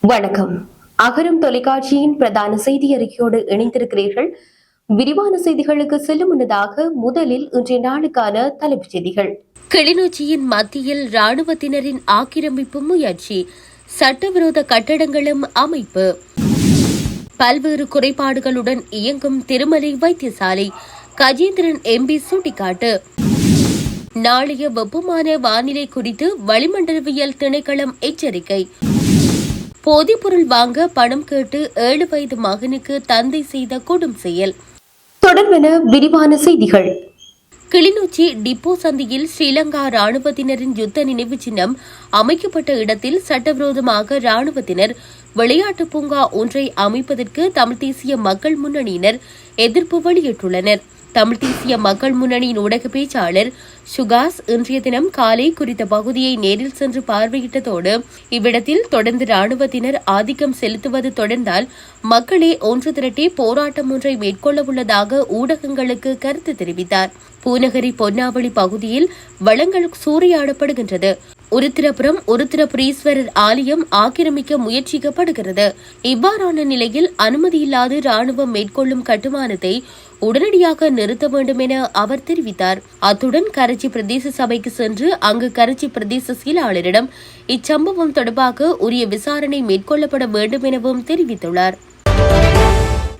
வணக்கம். அகரம் தொலைக்காட்சியின் பிரதான செய்தி அறிக்கையோடு இணைந்திருக்கிறீர்கள். விரிவான செய்திகளுக்கு செல்லும் முன்னதாக முதலில் இன்றைய நாளுக்கான தலைப்புச் செய்திகள். கிளிநொச்சியின் மத்தியில் ராணுவத்தினரின் ஆக்கிரமிப்பு முயற்சி. சட்டவிரோத கட்டடங்களும் அமைப்பு. பல்வேறு குறைபாடுகளுடன் இயங்கும் திருமலை வைத்தியசாலை. கஜேந்திரன் எம்பி சுட்டிக்காட்டு. நாளைய வெப்பமான வானிலை குறித்து வளிமண்டலவியல் திணைக்களம் எச்சரிக்கை. போதைப்பொருள் வாங்க பணம் கேட்டு ஏழு வயது மகனுக்கு தந்தை செய்த கொடும் செயல். தொடர்பென விரிவான செய்திகள். கிளிநொச்சி டிப்போ சந்தியில் ஸ்ரீலங்கா ராணுவத்தினரின் யுத்த நினைவு சின்னம் அமைக்கப்பட்ட இடத்தில் சட்டவிரோதமாக ராணுவத்தினர் விளையாட்டு பூங்கா ஒன்றை அமைப்பதற்கு தமிழ் தேசிய மக்கள் முன்னணியினர் எதிர்ப்பு வெளியிட்டுள்ளனர். தமிழ் தேசிய மக்கள் முன்னணியின் ஊடக பேச்சாளர் சுகாஸ் இன்றைய தினம் காலை குறித்த பகுதியை நேரில் சென்று பார்வையிட்டதோடு இவ்விடத்தில் தொடர்ந்து ராணுவத்தினர் ஆதிக்கம் செலுத்துவது தொடர்ந்தால் மக்களே ஒன்று திரட்டி போராட்டம் ஒன்றை மேற்கொள்ள உள்ளதாக ஊடகங்களுக்கு கருத்து தெரிவித்தார். பூநகரி பொன்னாவளி பகுதியில் வளங்கள் சூறையாடப்படுகின்றது. உருத்திரபுரம் உருத்திரபுரீஸ்வரர் ஆலயம் ஆக்கிரமிக்க முயற்சிக்கப்படுகிறது. இவ்வாறான நிலையில் அனுமதியில்லாது ராணுவம் மேற்கொள்ளும் கட்டுமானத்தை உடனடியாக நிறுத்த வேண்டும் என அவர் தெரிவித்தார். அத்துடன் கரைச்சி பிரதேச சபைக்கு சென்று அங்கு கரைச்சி பிரதேச செயலாளரிடம் இச்சம்பவம் தொடர்பாக உரிய விசாரணை மேற்கொள்ளப்பட வேண்டும் எனவும் தெரிவித்துள்ளார்.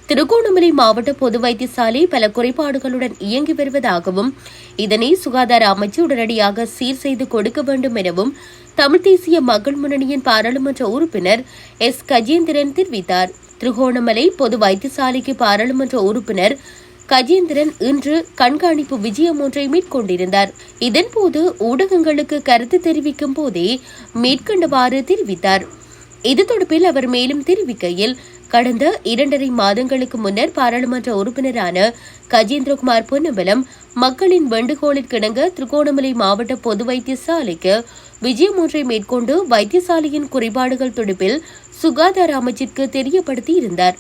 திருகோணமலை மாவட்ட பொது வைத்தியசாலை பல குறைபாடுகளுடன் இயங்கி வருவதாகவும் இதனை சுகாதார அமைச்சு உடனடியாக சீர் செய்து கொடுக்க வேண்டும் எனவும் தமிழ் தேசிய மக்கள் முன்னணியின் பாராளுமன்ற உறுப்பினர் எஸ். கஜேந்திரன் தெரிவித்தார். திருகோணமலை பொது வைத்தியசாலைக்கு பாராளுமன்ற உறுப்பினர் கஜேந்திரன் இன்று கண்காணிப்பு விஜயம் ஒன்றை மேற்கொண்டிருந்தார். இதன்போது ஊடகங்களுக்கு கருத்து தெரிவிக்கும் போதே மேற்கண்டவாறு தெரிவித்தார். இது தொடர்பில் அவர் மேலும் தெரிவிக்கையில் கடந்த இரண்டரை மாதங்களுக்கு முன்னர் பாராளுமன்ற உறுப்பினரான கஜேந்திரகுமார் பொன்னம்பலம் மக்களின் வேண்டுகோளிற்கிணங்க திருகோணமலை மாவட்ட பொது வைத்தியசாலைக்கு விஜயம் ஒன்றை மேற்கொண்டு வைத்தியசாலையின் குறைபாடுகள் தொடுப்பில் சுகாதார அமைச்சிற்கு தெரியப்படுத்தி இருந்தார்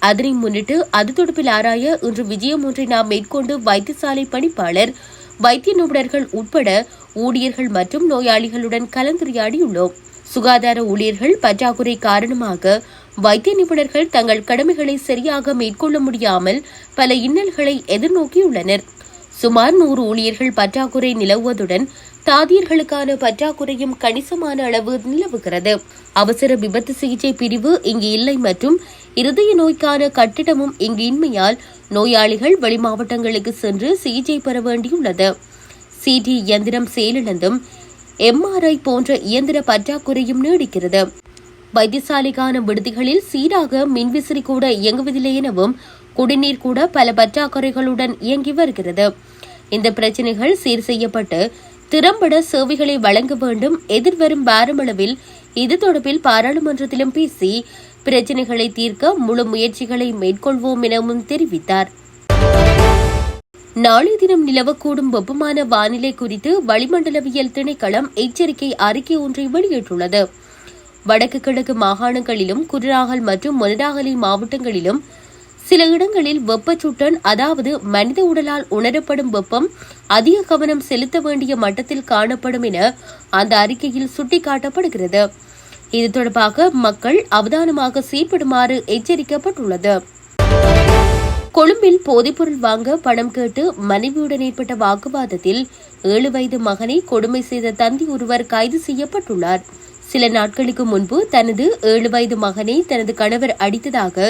அதனை முன்னிட்டு அது தொடுப்பில் ஆராய இன்று விஜயம் ஒன்றை நாம் மேற்கொண்டு வைத்தியசாலை பணிப்பாளர் வைத்திய நிபுணர்கள் உட்பட ஊழியர்கள் மற்றும் நோயாளிகளுடன் கலந்துரையாடியுள்ளோம். சுகாதார ஊழியர்கள் பற்றாக்குறை காரணமாக வைத்திய நிபுணர்கள் தங்கள் கடமைகளை சரியாக மேற்கொள்ள முடியாமல் பல இன்னல்களை எதிர்நோக்கியுள்ளனர். சுமார் நூறு ஊழியர்கள் பற்றாக்குறை நிலவுவதுடன் தாதியர்களுக்கான பற்றாக்குறையும் கணிசமான அளவு நிலவுகிறது. அவசர விபத்து சிகிச்சை பிரிவு இங்கு இல்லை மற்றும் இருதய நோய்க்கான கட்டிடமும் இங்கு இன்மையால் நோயாளிகள் வெளிமாவட்டங்களுக்கு சென்று சிகிச்சை பெற வேண்டியுள்ளது. சிடி இயந்திரம் செயலிழந்தும் எம்ஆர்ஐ போன்ற இயந்திர பற்றாக்குறையும் நீடிக்கிறது. வைத்தியசாலைக்கான விடுதிகளில் சீராக மின்விசிறி கூட இயங்குவதில்லை எனவும் குடிநீர் கூட பல பற்றாக்குறைகளுடன் இயங்கி வருகிறது. இந்த பிரச்சினைகள் சீர் செய்யப்பட்டு திறம்பட சேவைகளை வழங்க வேண்டும் எதிர்வரும் வாரமளவில் இது தொடர்பில் பாராளுமன்றத்திலும் பேசி பிரச்சினைகளை தீர்க்க முழு முயற்சிகளை மேற்கொள்வோம் எனவும் தெரிவித்தார். நாளை தினம் நிலவக்கூடும் வெப்பமான வானிலை குறித்து வளிமண்டலவியல் திணைக்களம் எச்சரிக்கை அறிக்கை ஒன்றை வெளியிட்டுள்ளது. வடக்கு கிழக்கு மாகாணங்களிலும் குருராகல் மற்றும் மொனடாகலி மாவட்டங்களிலும் சில இடங்களில் வெப்பச்சுட்டன் அதாவது மனித உடலால் உணரப்படும் வெப்பம் அதிக கவனம் செலுத்த வேண்டிய மட்டத்தில் காணப்படும் என அந்த அறிக்கையில் சுட்டிக்காட்டப்படுகிறது. இது தொடர்பாக மக்கள் அவதானமாக செயற்படுமாறு எச்சரிக்கப்பட்டுள்ளது. கொழும்பில் போதைப்பொருள் வாங்க பணம் கேட்டு மனைவியுடன் ஏற்பட்ட வாக்குவாதத்தில் ஏழு வயது மகனை கொடுமை செய்த தந்தி ஒருவர் கைது செய்யப்பட்டுள்ளார். சில நாட்களுக்கு முன்பு தனது ஏழு வயது மகனை தனது கணவர் அடித்ததாக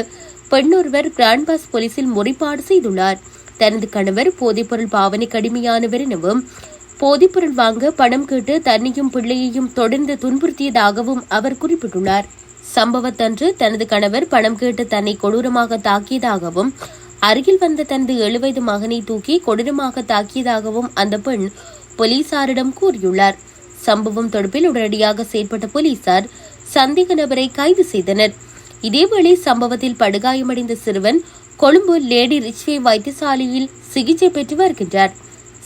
பெண்ணொருவர் கிராண்ட்பாஸ் போலீசில் முறைப்பாடு செய்துள்ளார். தனது கணவர் போதைப்பொருள் பாவனை கடுமையானவர் எனவும் போதைப்பொருள் வாங்க பணம் கேட்டு தன்னையும் பிள்ளையையும் தொடர்ந்து துன்புறுத்தியதாகவும் அவர் குறிப்பிட்டுள்ளார். சம்பவத்தன்று தனது கணவர் பணம் கேட்டு தன்னை கொடூரமாக தாக்கியதாகவும் அருகில் வந்த தனது ஏழு வயது மகனை தூக்கி கொடூரமாக தாக்கியதாகவும் அந்த பெண் போலீசாரிடம் கூறியுள்ளார். சம்பவம் தொடர்பில் உடனடியாக செயற்பட்ட போலீசார் சந்தேக நபரை கைது செய்தனர். இதேவேளை சம்பவத்தில் படுகாயமடைந்த சிறுவன் கொழும்பு லேடி ரிச்வே வைத்தியசாலையில் சிகிச்சை பெற்று வருகின்றார்.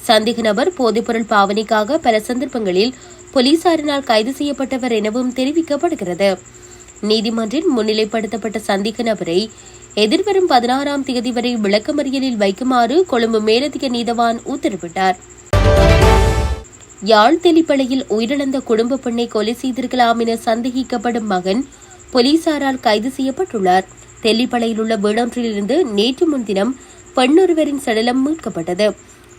சந்தேக நபர் போதைப்பொருள் பாவனைக்காக பல சந்தர்ப்பங்களில் போலீசாரினால் கைது செய்யப்பட்டவர் எனவும் தெரிவிக்கப்படுகிறது. நீதிமன்றில் முன்னிலைப்படுத்தப்பட்ட சந்தேக நபரை எதிர்வரும் பதினாறாம் தேதி வரை விளக்கமறியலில் வைக்குமாறு கொழும்பு மேலதிக நீதவான் உத்தரவிட்டார். யாழ் தெளிப்பளையில் உயிரிழந்த குடும்ப பெண்ணை கொலை செய்திருக்கலாம் என சந்தேகிக்கப்படும் மகன் போலீசாரால் கைது செய்யப்பட்டுள்ளார். தெல்லிப்பளையில் உள்ள வீடொன்றிலிருந்து நேற்று முன்தினம் பெண்ணொருவரின் சடலம் மீட்கப்பட்டது.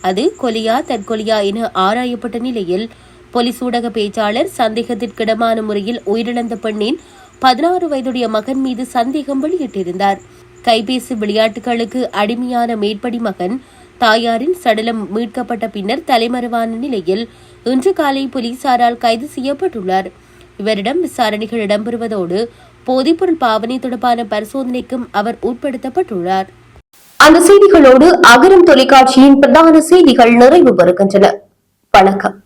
அது கொலையா தற்கொலையா என ஆராயப்பட்ட நிலையில் போலீஸ் ஊடக பேச்சாளர் சந்தேகத்திற்கிடமான முறையில் உயிரிழந்த பெண்ணின் பதினாறு வயதுடைய மகன் மீது சந்தேகம் வெளியிட்டிருந்தார். கைபேசி விளையாட்டுகளுக்கு அடிமையான மேற்படி மகன் தாயாரின் சடலம் மீட்கப்பட்ட பின்னர் தலைமறைவான நிலையில் இன்று காலை போலீசாரால் கைது செய்யப்பட்டுள்ளார். இவரிடம் விசாரணைகள் இடம்பெறுவதோடு போதைப்பொருள் பாவனை தொடர்பான பரிசோதனைக்கும் அவர் உட்படுத்தப்பட்டுள்ளார். அந்த செய்திகளோடு அகரம் தொலைக்காட்சியின் பிரதான செய்திகள் நிறைவு பெறுகின்றன. வணக்கம்.